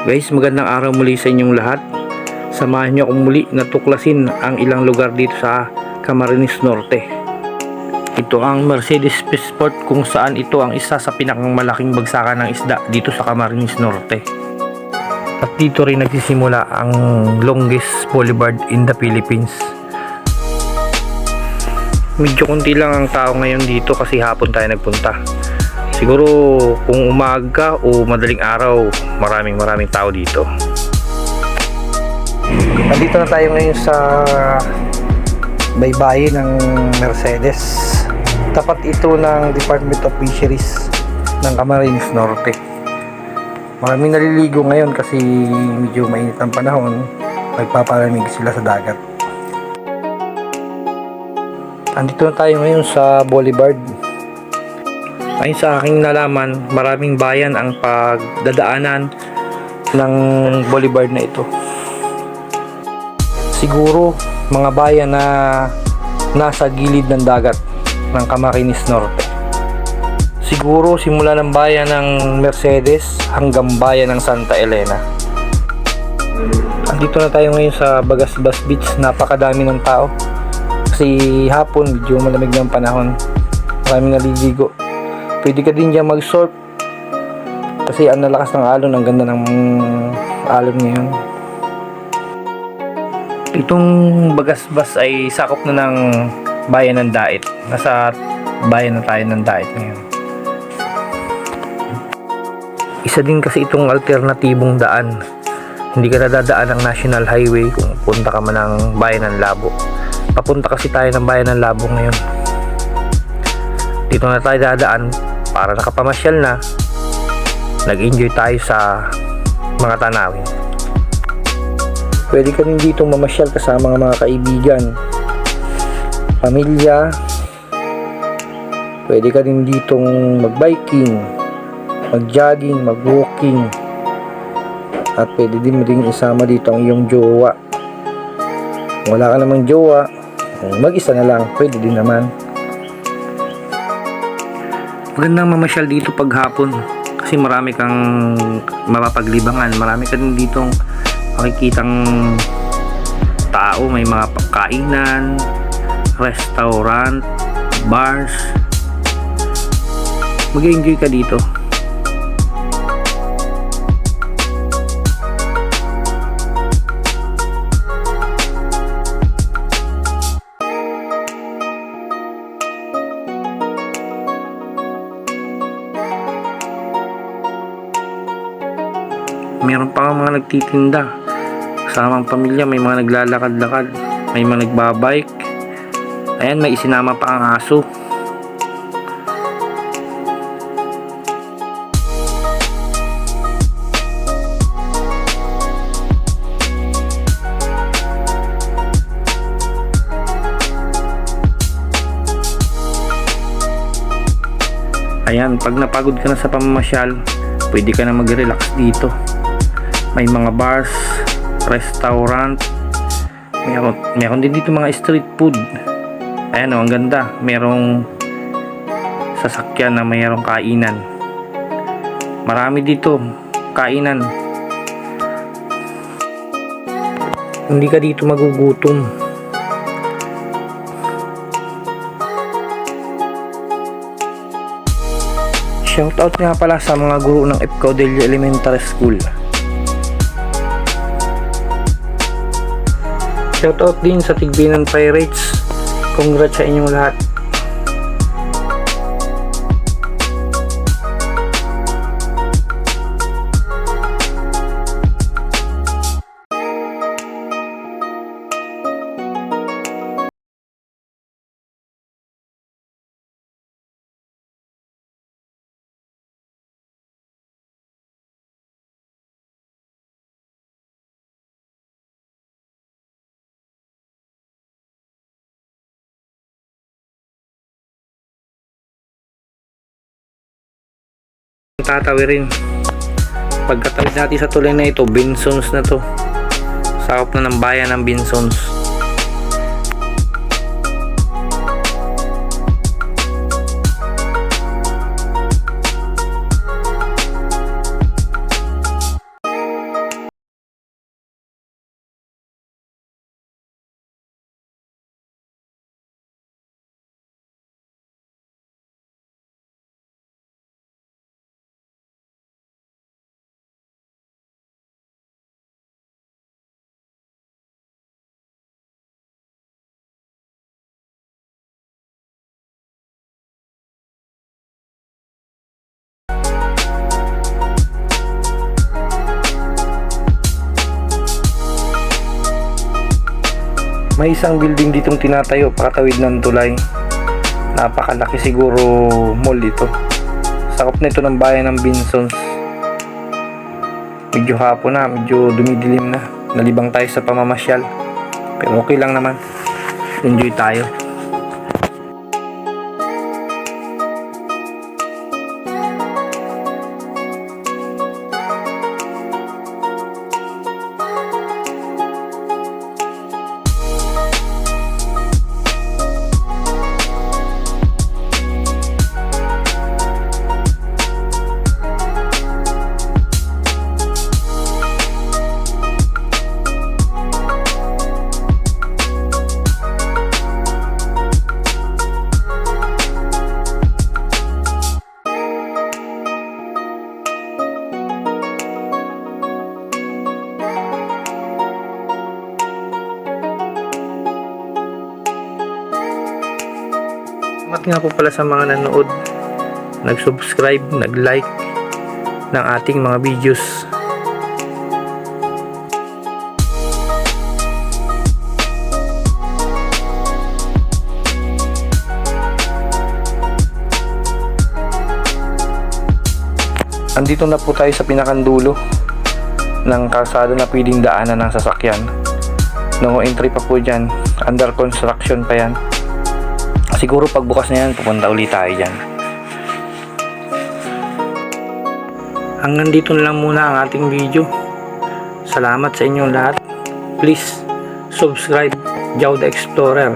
Guys, magandang araw muli sa inyong lahat. Samahan niyo akong muli na tuklasin ang ilang lugar dito sa Camarines Norte. Ito ang Mercedes Sport kung saan ito ang isa sa pinakamalaking bagsakan ng isda dito sa Camarines Norte. At dito rin nagsisimula ang longest boulevard in the Philippines. Medyo konti lang ang tao ngayon dito kasi hapon tayo nagpunta. Siguro kung umaga o madaling araw, maraming maraming tao dito. Nandito na tayo ngayon sa baybayin ng Mercedes. Tapat ito ng Department of Fisheries ng Camarines Norte. Maraming naliligo ngayon kasi medyo mainit ang panahon. Nagpapalamig sila sa dagat. Andito na tayo ngayon sa Boulevard. Ayon sa aking nalaman, maraming bayan ang pagdadaanan ng boulevard na ito. Siguro mga bayan na nasa gilid ng dagat ng Camarines Norte. Siguro simula ng bayan ng Mercedes hanggang bayan ng Santa Elena. Andito na tayo ngayon sa Bagasbas Beach. Napakadami ng tao. Kasi hapon medyo malamig ng panahon. Maraming naliligo. Pwede ka din dyan mag-surf. Kasi ang nalakas ng alon, ang ganda ng alon ngayon. Itong Bagasbas ay sakop na ng bayan ng Dait. Nasa bayan na tayo ng Dait ngayon. Isa din kasi itong alternatibong daan. Hindi ka nadadaan ng National Highway kung punta ka man ng bayan ng Labo. Papunta kasi tayo ng bayan ng Labo ngayon. Dito na tayo dadaan para nakapamasyal na. Nag-enjoy tayo sa mga tanawin. Pwede ka rin dito mamasyal kasama ng mga kaibigan, pamilya. Pwede ka rin ditong mag-biking, mag-jogging, mag-walking. At pwede din mo din isama dito ang iyong jowa. Kung wala ka namang jowa, mag-isa na lang, pwede din naman. Magandang mamasyal dito paghapon kasi marami kang mapapaglibangan. Marami ka din ditong makikitang tao, may mga pagkainan, restaurant, bars. Mag-enjoy ka dito. Meron pa mga nagtitinda. Kasama ang pamilya may mga naglalakad-lakad may mga nagbabike. Ayan may isinama pa ang aso. Ayan pag napagod ka na sa pamamasyal pwede ka na mag-relax dito may mga bars, restaurant, meron, meron din dito mga street food. Ayan o, ang ganda. Merong sasakyan na mayroong kainan. Marami dito, kainan. Hindi ka dito magugutom. Shoutout nga pala sa mga guro ng F. Caudelio Elementary School. Shoutout din sa Tigbinan Pirates. Congrats sa inyong lahat. Tatawirin. Pagkatawid natin sa tulay na ito Binsons na to. Sakop na ng bayan ng Binsons May isang building ditong tinatayo pakatawid ng tulay. Napakalaki siguro mall ito. Sakop na ito ng bayan ng Binsons. Medyo hapon na, medyo dumidilim na. Nalibang tayo sa pamamasyal. Pero okay lang naman. Enjoy tayo. Salamat nga po pala sa mga nanood, nag-subscribe, nag-like ng ating mga videos. Andito na po tayo sa pinakandulo ng kalsada na pwedeng daanan ng sasakyan. No entry pa po dyan. Under construction pa yan. Siguro pagbukas na yan, pupunta ulit tayo dyan. Hanggang dito na lang muna ang ating video. Salamat sa inyong lahat. Please, subscribe Jow the Explorer